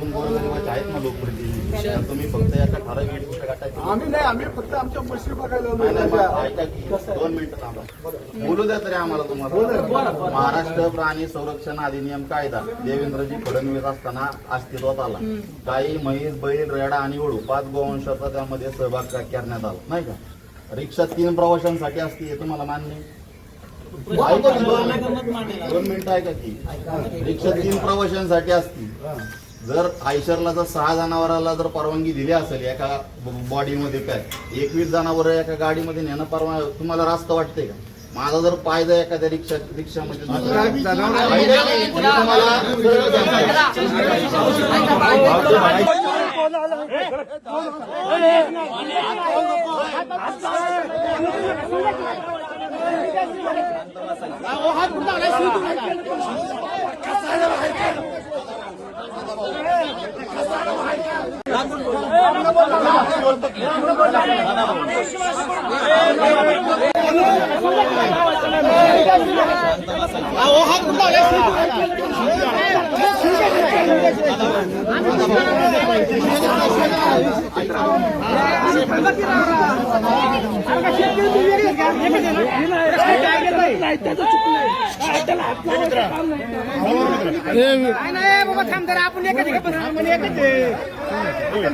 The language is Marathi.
पण गोरगरिबाचे आहेत ना लोकप्रतिनिधी तर तुम्ही फक्त एका ठराविक गोष्ट गटाची आम्ही नाही आम्ही फक्त आमच्या मशी बघायला नाही, नाही, आलोय. मग ऐका की दोन मिनिटं थांबा. बोलू द्या तरी आम्हाला तुम्हाला. महाराष्ट्र प्राणी संरक्षण अधिनियम कायदा. देवेंद्रजी फडणवीस असताना अस्तित्वात आला. गाई म्हैस बैल रेडा आणि वळू पाच गोवंशाचा त्यामध्ये सहभाग का- करण्यात आला? नाही का? रिक्षा तीन प्रवाशांसाठी असते हे तुम्हाला मान्य आहे? ऐका की दोन मिनिटं. दोन मिनिटं ऐका की. रिक्षा तीन प्रवाशांसाठी असती. जर आयशरला जर सहा जनावराला जर परवानगी दिली असेल एका बॉडीमध्ये काय एकवीस जनावर एका गाडीमध्ये नेणं परवा तुम्हाला रास्त वाटते का माझा जर पाय जर एखाद्या रिक्षा रिक्षामध्ये तुम्हाला नाही बाबा थांब आपण एकच आहे आपण एकच Yeah.